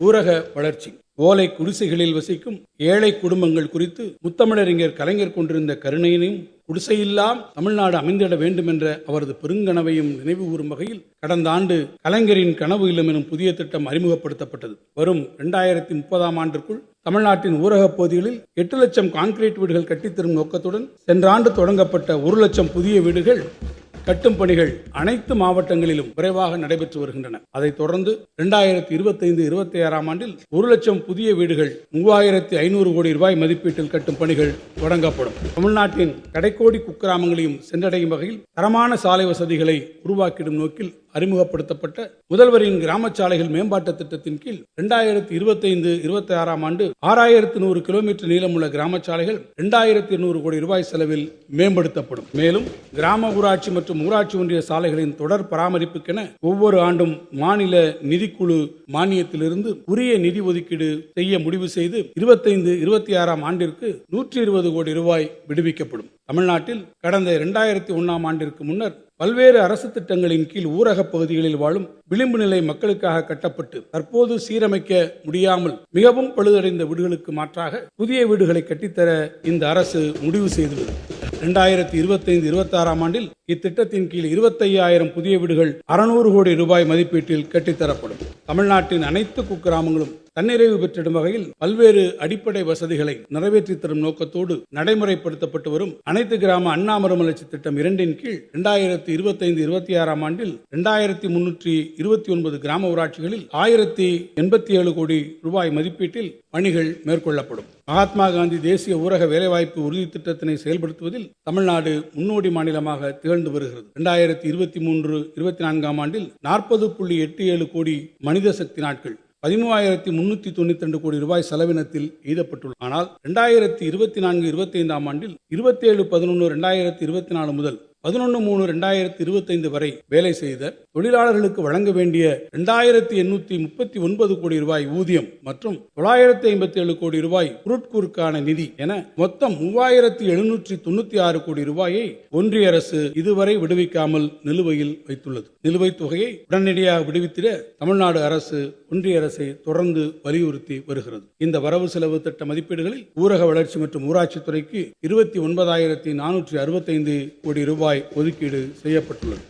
ஊரக வளர்ச்சி. ஓலை குடிசைகளில் வசிக்கும் ஏழை குடும்பங்கள் குறித்து முத்தமிழறிஞர் கலைஞர் கொண்டிருந்த கருணையினையும் குடிசையில்லாம் தமிழ்நாடு அமைந்திட வேண்டும் என்ற அவரது பெருங்கனவையும் நினைவு கூறும் வகையில் கடந்த ஆண்டு கலைஞரின் கனவு இல்லம் எனும் புதிய திட்டம் அறிமுகப்படுத்தப்பட்டது. வரும் இரண்டாயிரத்தி முப்பதாம் ஆண்டிற்குள் தமிழ்நாட்டின் ஊரகப் பகுதிகளில் எட்டு லட்சம் கான்கிரீட் வீடுகள் கட்டித்தரும் நோக்கத்துடன் சென்ற ஆண்டு தொடங்கப்பட்ட ஒரு லட்சம் புதிய வீடுகள் கட்டும் பணிகள் அனைத்து மாவட்டங்களிலும் விரைவாக நடைபெற்று வருகின்றன. அதைத் தொடர்ந்து இரண்டாயிரத்தி இருபத்தைந்து இருபத்தி ஆறாம் ஆண்டில் ஒரு லட்சம் புதிய வீடுகள் மூவாயிரத்தி ஐநூறு கோடி ரூபாய் மதிப்பீட்டில் கட்டும் பணிகள் தொடங்கப்படும். தமிழ்நாட்டின் கடைக்கோடி குக்கிராமங்களையும் சென்றடையும் வகையில் தரமான சாலை வசதிகளை உருவாக்கிடும் நோக்கில் அறிமுகப்படுத்தப்பட்ட முதல்வரின் கிராம சாலைகள் மேம்பாட்டு திட்டத்தின் கீழ் இரண்டாயிரத்தி இருபத்தைந்து இருபத்தி ஆறாம் ஆண்டு ஆறாயிரத்து நூறு கிலோமீட்டர் நீளமுள்ள கிராம சாலைகள் இரண்டாயிரத்தி எண்ணூறு கோடி ரூபாய் செலவில் மேம்படுத்தப்படும். மேலும் கிராம ஊராட்சி மற்றும் ஊராட்சி ஒன்றிய சாலைகளின் தொடர் பராமரிப்புக்கென ஒவ்வொரு ஆண்டும் மாநில நிதிக்குழு மானியத்திலிருந்து உரிய நிதி ஒதுக்கீடு செய்ய முடிவு செய்து இருபத்தைந்து இருபத்தி ஆறாம் ஆண்டிற்கு நூற்றி இருபது கோடி ரூபாய் விடுவிக்கப்படும். தமிழ்நாட்டில் கடந்த இரண்டாயிரத்தி ஒன்னாம் ஆண்டிற்கு முன்னர் பல்வேறு அரசு திட்டங்களின் கீழ் ஊரகப் பகுதிகளில் வாழும் விளிம்பு நிலை மக்களுக்காக கட்டப்பட்டு தற்போது சீரமைக்க முடியாமல் மிகவும் பழுதடைந்த வீடுகளுக்கு மாற்றாக புதிய வீடுகளை கட்டித்தர இந்த அரசு முடிவு செய்துள்ளது. இரண்டாயிரத்தி இருபத்தைந்து இருபத்தி ஆறாம் ஆண்டில் இத்திட்டத்தின் கீழ் இருபத்தையாயிரம் புதிய வீடுகள் அறுநூறு கோடி ரூபாய் மதிப்பீட்டில் கட்டித்தரப்படும். தமிழ்நாட்டின் அனைத்து குக்கிராமங்களும் தன்னிறைவு பெற்றிடும் வகையில் பல்வேறு அடிப்படை வசதிகளை நிறைவேற்றி தரும் நோக்கத்தோடு நடைமுறைப்படுத்தப்பட்டு வரும் அனைத்து கிராம அண்ணா மறுமலர்ச்சி திட்டம் இரண்டின் கீழ் இரண்டாயிரத்தி இருபத்தைந்து இருபத்தி ஆறாம் ஆண்டில் இரண்டாயிரத்தி முன்னூற்றி இருபத்தி ஒன்பது கிராம ஊராட்சிகளில் ஆயிரத்தி எண்பத்தி ஏழு கோடி ரூபாய் மதிப்பீட்டில் பணிகள் மேற்கொள்ளப்படும். மகாத்மா காந்தி தேசிய ஊரக வேலைவாய்ப்பு உறுதி திட்டத்தினை செயல்படுத்துவதில் தமிழ்நாடு முன்னோடி மாநிலமாக திகழ்ந்து வருகிறது. இரண்டாயிரத்தி இருபத்தி மூன்று இருபத்தி நான்காம் ஆண்டில் நாற்பது புள்ளி எட்டு ஏழு கோடி மனித சக்தி நாட்கள் பதிமூவாயிரத்தி முன்னூத்தி தொண்ணூத்தி ரெண்டு கோடி ரூபாய் செலவினத்தில் எய்தப்பட்டுள்ளது ஆனால் இரண்டாயிரத்தி இருபத்தி நான்கு இருபத்தி ஐந்தாம் ஆண்டில் இருபத்தி ஏழு பதினொன்று இரண்டாயிரத்தி இருபத்தி நாலு முதல் பதினொன்று மூணு ரெண்டாயிரத்தி இருபத்தைந்து வரை வேலை செய்த தொழிலாளர்களுக்கு வழங்க வேண்டிய இரண்டாயிரத்தி எண்ணூத்தி முப்பத்தி ஒன்பது கோடி ரூபாய் ஊதியம் மற்றும் தொள்ளாயிரத்தி ஐம்பத்தி ஏழு கோடி ரூபாய் குருட்கூருக்கான நிதி என மொத்தம் மூவாயிரத்தி எழுநூற்றி தொண்ணூத்தி ஆறு கோடி ரூபாயை ஒன்றிய அரசு இதுவரை விடுவிக்காமல் நிலுவையில் வைத்துள்ளது. நிலுவைத் தொகையை உடனடியாக விடுவித்திட தமிழ்நாடு அரசு ஒன்றிய அரசை தொடர்ந்து வலியுறுத்தி வருகிறது. இந்த வரவு செலவு திட்ட மதிப்பீடுகளில் ஊரக வளர்ச்சி மற்றும் ஊராட்சித்துறைக்கு இருபத்தி ஒன்பதாயிரத்தி நானூற்றி அறுபத்தைந்து கோடி ரூபாய் ஒதுக்கீடு செய்யப்பட்டுள்ளது.